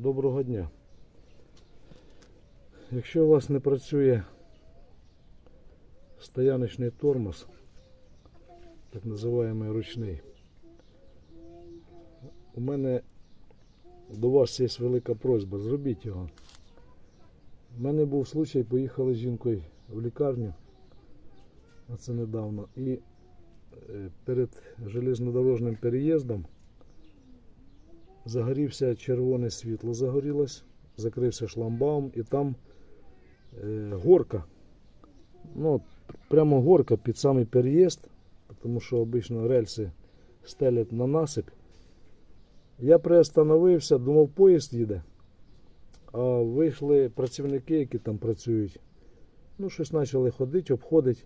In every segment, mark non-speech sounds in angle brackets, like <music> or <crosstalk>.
Доброго дня. Якщо у вас не працює стояночний тормоз, так називаємо ручний, у мене до вас є велика просьба, зробіть його. У мене був случай, поїхали з жінкою в лікарню, а це недавно, і е, перед железнодорожним переїздом загорівся червоне світло, загорілось, закрився шламбаум і там е, горка. Ну, прямо горка під самий переїзд, тому що обично рельси стелять на насип. Я приостановився, думав, поїзд їде. А вийшли працівники, які там працюють. Ну, щось почали ходити, обходити.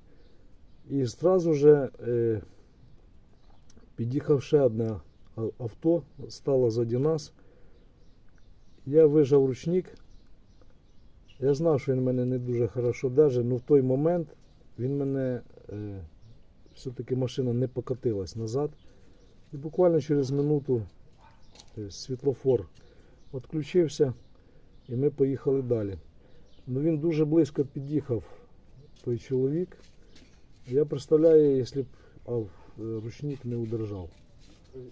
І зразу же е, під'їхав ще одне а- авто, стало ззаді нас. Я вижав ручник. Я знав, що він мене не дуже хорошо держить, але в той момент він мене е, все-таки машина не покатилась назад. І буквально через минуту е, світлофор відключився і ми поїхали далі. Ну він дуже близько під'їхав, той чоловік. Я представляю, якщо б ручник не удержав.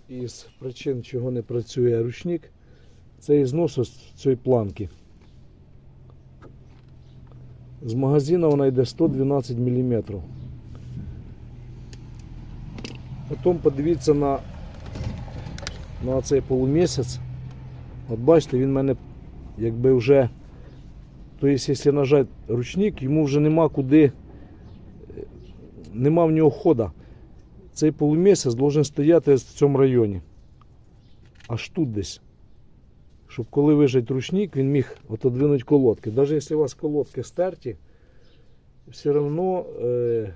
Із причин, чого не працює ручник, це ізнос ось цієї планки. З магазину вона йде 112 мм. Потім подивіться на, на цей полумісяць. От бачите, він в мене якби вже. Тобто, якщо нажати ручник, йому вже нема куди, нема в нього хода. Цей полумісяць должен стояти в цьому районі. Аж тут десь. Щоб коли вижать ручник, він міг отодвинути колодки. Навіть якщо у вас колодки стерті, все одно е,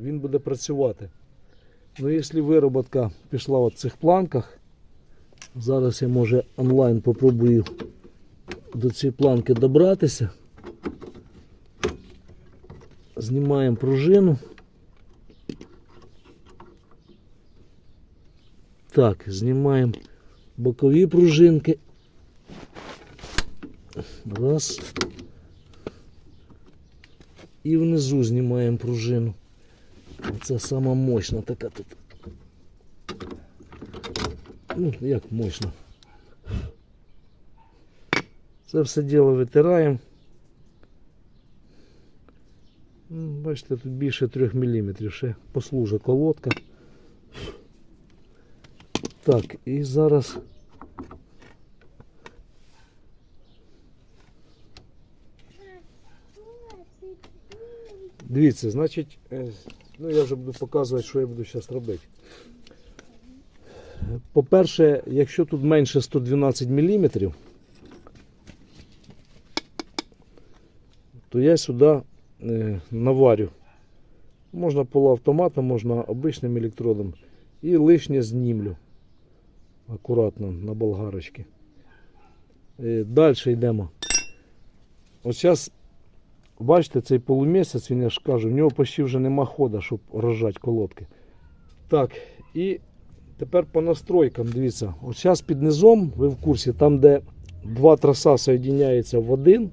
він буде працювати. Ну, якщо вироботка пішла в цих планках, зараз я може онлайн попробую до цієї планки добратися. Знімаємо пружину. Так, знімаємо бокові пружинки. Раз. І внизу знімаємо пружину. Це сама мощна така тут. Ну, як мощна. Це все діло витираємо. Бачите, тут більше 3 мм, ще послужить колодка. Так, і зараз. Дивіться, значить, е, ну я вже буду показувати, що я буду зараз робити. По-перше, якщо тут менше 112 мм, то я сюди е, наварю. Можна полуавтоматом, можна обичним електродом. І лишнє знімлю. Акуратно на болгарочки. Е, Далі йдемо. От зараз, бачите, цей полумісяць, він я ж кажу, в нього почти вже нема хода, щоб розжати колодки. Так, і тепер по настройкам, дивіться, от зараз під низом, ви в курсі, там, де два троса соєдиняються в один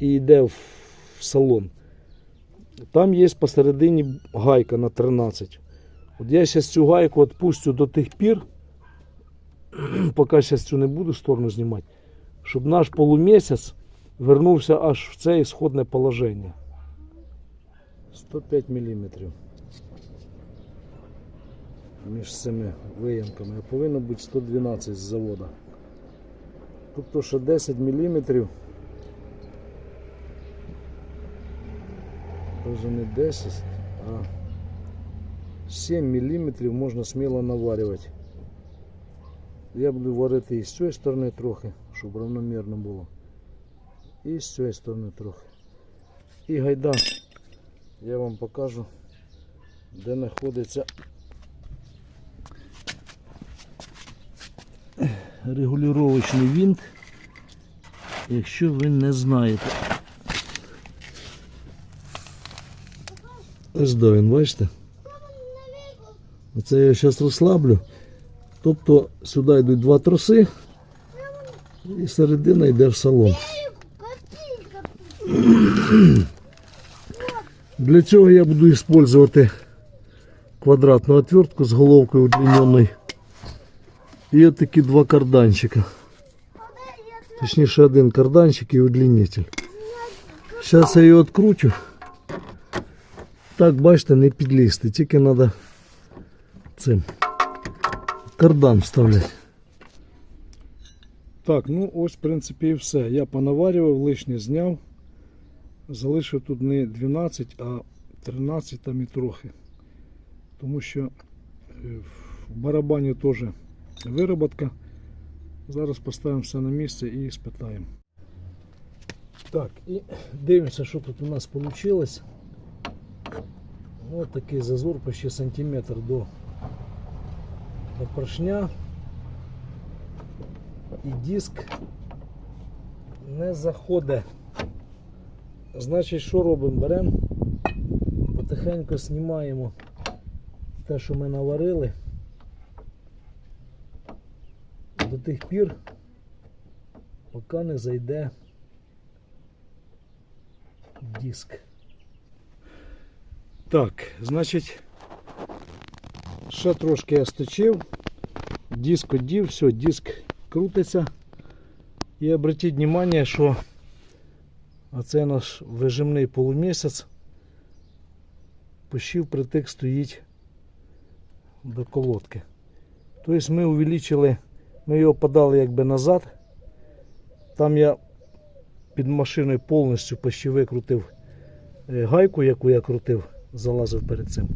і йде в салон. Там є посередині гайка на 13. От я зараз цю гайку відпустю до тих пір, <clears throat> поки зараз цю не буду сторону знімати, щоб наш полумісяць вернувся аж в це ісходне положення. 105 мм. Між цими виямками. А повинно бути 112 з завода. Тобто ще 10 мм. Даже не 10, а 7 мм можна сміло наварювати. Я буду варити і з цієї сторони трохи, щоб равномірно було. І з цієї сторони трохи. І гайда я вам покажу, де знаходиться регулювачний винт, якщо ви не знаєте. Ось до він, бачите? Оце я зараз розслаблю. Тобто сюди йдуть два троси. І середина йде в салон. Для цього я буду використовувати квадратну отвертку з головкою удлиненою. І от такі два карданчика. Точніше один карданчик і удлинитель. Зараз я її відкручу. Так, бачите, не підлізти, тільки треба цим кардан вставляти. Так, ну ось, в принципі, і все. Я понаварював, лишнє зняв. Залишив тут не 12, а 13 там і трохи. Тому що е, в барабані теж вироботка. Зараз поставимо все на місце і спитаємо. Так, і дивимося, що тут у нас вийшло. Ось такий зазор почти сантиметр до, до поршня. І диск не заходить. Значить, що робимо? Беремо, потихеньку знімаємо те, що ми наварили. До тих пір, поки не зайде диск. Так, значить, ще трошки я сточив, диск одів, все, диск крутиться. І обратіть увагу, що оце наш вижимний полумісяць. Пощів притик стоїть до колодки. Тобто ми увеличили, ми його подали якби назад. Там я під машиною повністю почти викрутив е, гайку, яку я крутив, залазив перед цим.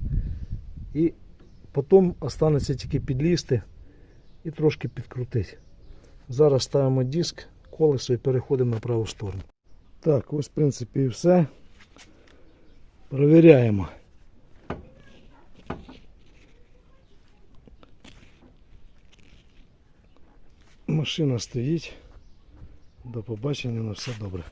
І потім останеться тільки підлізти і трошки підкрутити. Зараз ставимо диск, колесо і переходимо на праву сторону. Так, ось в принципі і все. Провіряємо. Машина стоїть. До побачення на все добре.